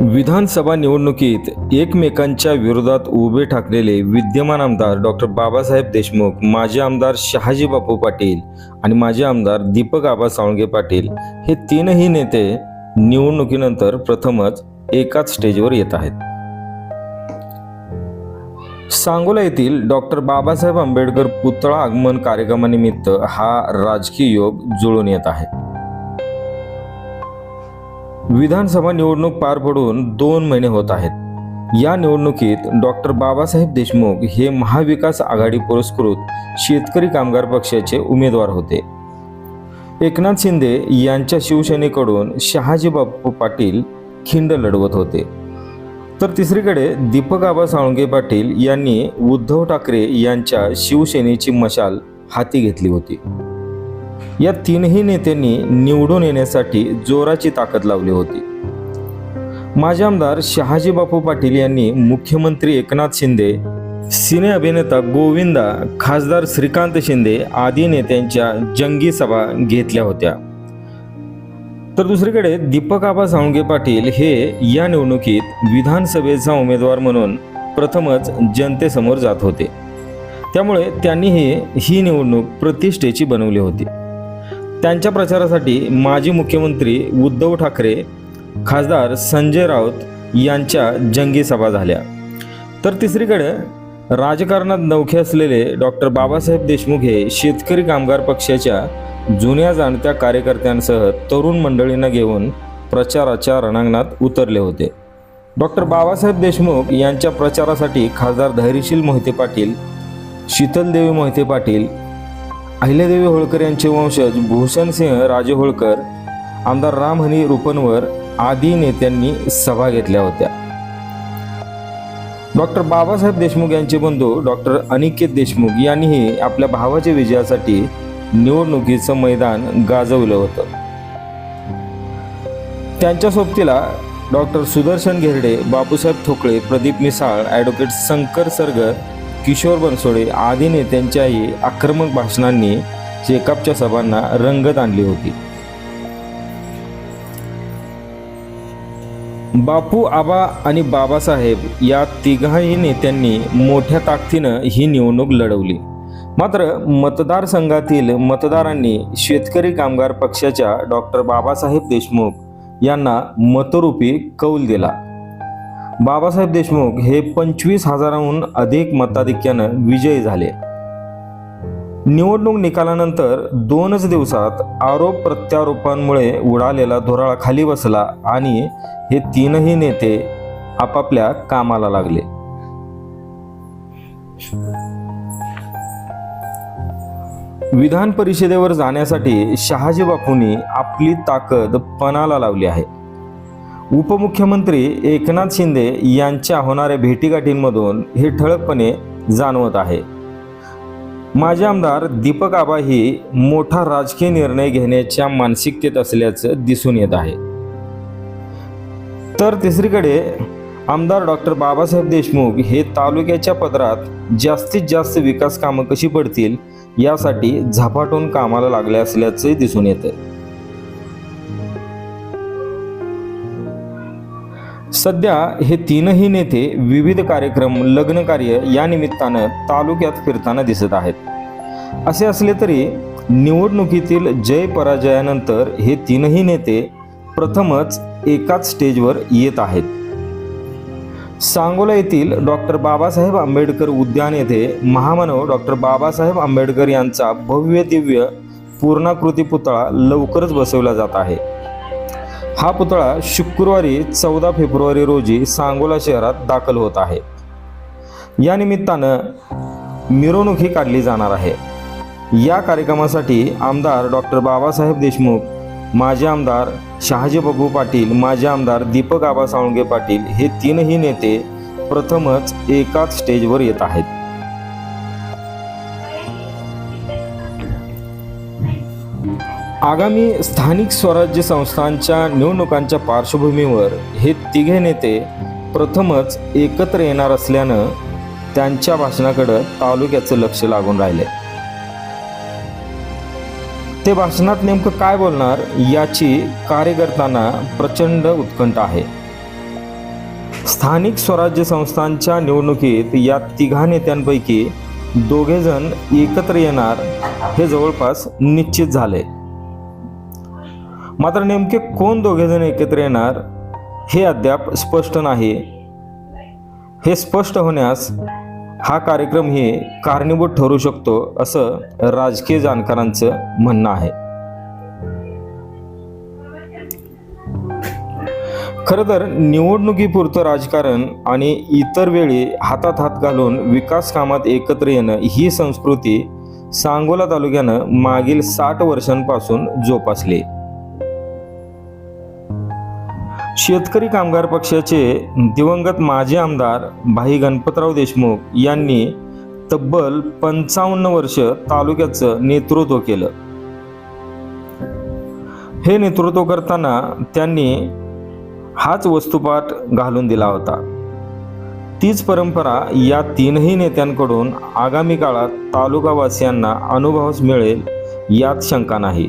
विधानसभा निवडणुकीत एकमेकांच्या विरोधात उभे ठाकलेले विद्यमान आमदार डॉक्टर बाबासाहेब देशमुख माजी आमदार शहाजी बापू पाटील आणि माजी आमदार दीपक आबा साळुंगे पाटील हे तीनही नेते निवडणुकीनंतर प्रथमच एकाच स्टेजवर येत आहेत. सांगोला येथील डॉक्टर बाबासाहेब आंबेडकर पुतळा आगमन कार्यक्रमानिमित्त हा राजकीय योग जुळून येत आहे. विधानसभा निवडणूक पार पडून दोन महिने होत आहेत. या निवडणुकीत डॉक्टर बाबासाहेब देशमुख हे महाविकास आघाडी पुरस्कृत शेतकरी कामगार पक्षाचे उमेदवार होते. एकनाथ शिंदे यांच्या शिवसेनेकडून शहाजी बापू पाटील खिंड लढवत होते. तर तिसरीकडे दीपक आबा साळुंगे पाटील यांनी उद्धव ठाकरे यांच्या शिवसेनेची मशाल हाती घेतली होती. या तीनही नेत्यांनी निवडून येण्यासाठी जोराची ताकद लावली होती. माजी आमदार शहाजी बापू पाटील यांनी मुख्यमंत्री एकनाथ शिंदे सिने अभिनेता गोविंदा खासदार श्रीकांत शिंदे आदी नेत्यांच्या जंगी सभा घेतल्या होत्या. तर दुसरीकडे दीपक आबा साळुंगे पाटील हे या निवडणुकीत विधानसभेचा उमेदवार म्हणून प्रथमच जनतेसमोर जात होते. त्यामुळे त्यांनीही ही निवडणूक प्रतिष्ठेची बनवली होती. त्यांच्या प्रचारासाठी माजी मुख्यमंत्री उद्धव ठाकरे खासदार संजय राऊत यांच्या जंगी सभा झाल्या. तर तिसरीकडे राजकारणात नौखे असलेले डॉक्टर बाबासाहेब देशमुख हे शेतकरी कामगार पक्षाच्या जुन्या जाणत्या कार्यकर्त्यांसह तरुण मंडळींना घेऊन प्रचाराच्या रणांगणात उतरले होते. डॉक्टर बाबासाहेब देशमुख यांच्या प्रचारासाठी खासदार धैर्यशील मोहिते पाटील शीतलदेवी मोहिते पाटील अहिल्यादेवी होळकर यांचे वंशज भूषणसिंह राजे होळकर आमदार रामहनी रुपनवर आदी नेत्यांनी सभा घेतल्या होत्या. डॉक्टर बाबासाहेब देशमुख यांचे बंधू डॉक्टर अनिकेत देशमुख यांनीही आपल्या भावाच्या विजयासाठी निवडणुकीचं मैदान गाजवलं होतं. त्यांच्या सोबतीला डॉक्टर सुदर्शन घेरडे बापूसाहेब ठोकळे प्रदीप मिसाळ ॲडव्होकेट शंकर सरगर किशोर बनसोडे आदी नेत्यांच्याही आक्रमक भाषणांनी चेकअपच्या सभांना रंगत आणली होती. बापू आबा आणि बाबासाहेब या तिघाही नेत्यांनी मोठ्या ताकदीनं ही निवडणूक लढवली. मात्र मतदारसंघातील मतदारांनी शेतकरी कामगार पक्षाच्या डॉक्टर बाबासाहेब देशमुख यांना मतरूपी कौल दिला. बाबासाहेब देशमुख हे पंचवीस हजाराहून अधिक मताधिक्यानं विजयी झाले. निवडणूक निकालानंतर दोनच दिवसात आरोप प्रत्यारोपांमुळे उडालेला धुराळा खाली बसला आणि हे तीनही नेते आपापल्या कामाला लागले. विधान परिषदेवर जाण्यासाठी शहाजी बापूंनी आपली ताकद पणाला लावली आहे. उपमुख्यमंत्री एकनाथ शिंदे यांच्या होणाऱ्या भेटीगाठींमधून हे ठळकपणे जाणवत आहे. माजी आमदार दीपक आबा ही मोठा राजकीय निर्णय घेण्याच्या मानसिकतेत असल्याचं दिसून येत आहे. तर तिसरीकडे आमदार डॉक्टर बाबासाहेब देशमुख हे तालुक्याच्या पदरात जास्तीत जास्त विकास कामं कशी पडतील यासाठी झपाटून कामाला लागले असल्याचे दिसून येतं सध्या हे तीनही नेते विविध कार्यक्रम लग्न कार्य या निमित्तानं तालुक्यात फिरताना दिसत आहेत. असे असले तरी निवडणुकीतील जय पराजयानंतर हे तीनही नेते प्रथमच एकाच स्टेजवर येत आहेत. सांगोला येथील डॉक्टर बाबासाहेब आंबेडकर उद्यान येथे महामानव डॉक्टर बाबासाहेब आंबेडकर यांचा भव्य दिव्य पूर्णाकृती पुतळा लवकरच बसवला जात आहे. हा पुतळा शुक्रवारी चौदा फेब्रुवारी रोजी सांगोला शहरात दाखल होत आहे. या निमित्तानं मिरवणूक ही काढली जाणार आहे. या कार्यक्रमासाठी आमदार डॉक्टर बाबासाहेब देशमुख माजी आमदार शहाजी बाबू पाटील माजी आमदार दीपक आबा साळुंगे पाटील हे तीनही नेते प्रथमच एकाच स्टेजवर येत आहेत. आगामी स्थानिक स्वराज्य संस्थांच्या निवडणुकांच्या पार्श्वभूमीवर हे तिघे नेते प्रथमच एकत्र येणार असल्यानं त्यांच्या भाषणाकडं तालुक्याचं लक्ष लागून राहिले ते भाषणात नेमकं काय बोलणार याची कार्यकर्त्यांना प्रचंड उत्कंठ आहे. स्थानिक स्वराज्य संस्थांच्या निवडणुकीत या तिघा नेत्यांपैकी दोघे जण एकत्र येणार हे जवळपास निश्चित झाले मात्र नेमके कोण दोघेजण एकत्र येणार हे अद्याप स्पष्ट नाही. हे स्पष्ट होण्यास हा कार्यक्रम हे कारणीभूत ठरू शकतो असं राजकीय जाणकारांचं म्हणणं आहे. खरं तर निवडणुकीपुरतं राजकारण आणि इतर वेळी हातात हात घालून विकास कामात एकत्र येणं ही संस्कृती सांगोला तालुक्यानं मागील साठ वर्षांपासून जोपासली. शेतकरी कामगार पक्षाचे दिवंगत माजी आमदार भाई गणपतराव देशमुख यांनी तब्बल पंचावन्न वर्ष तालुक्याचं नेतृत्व केलं. हे नेतृत्व करताना त्यांनी हाच वस्तुपाठ घालून दिला होता. तीच परंपरा या तीनही नेत्यांकडून आगामी काळात तालुकावासियांना अनुभवास मिळेल यात शंका नाही.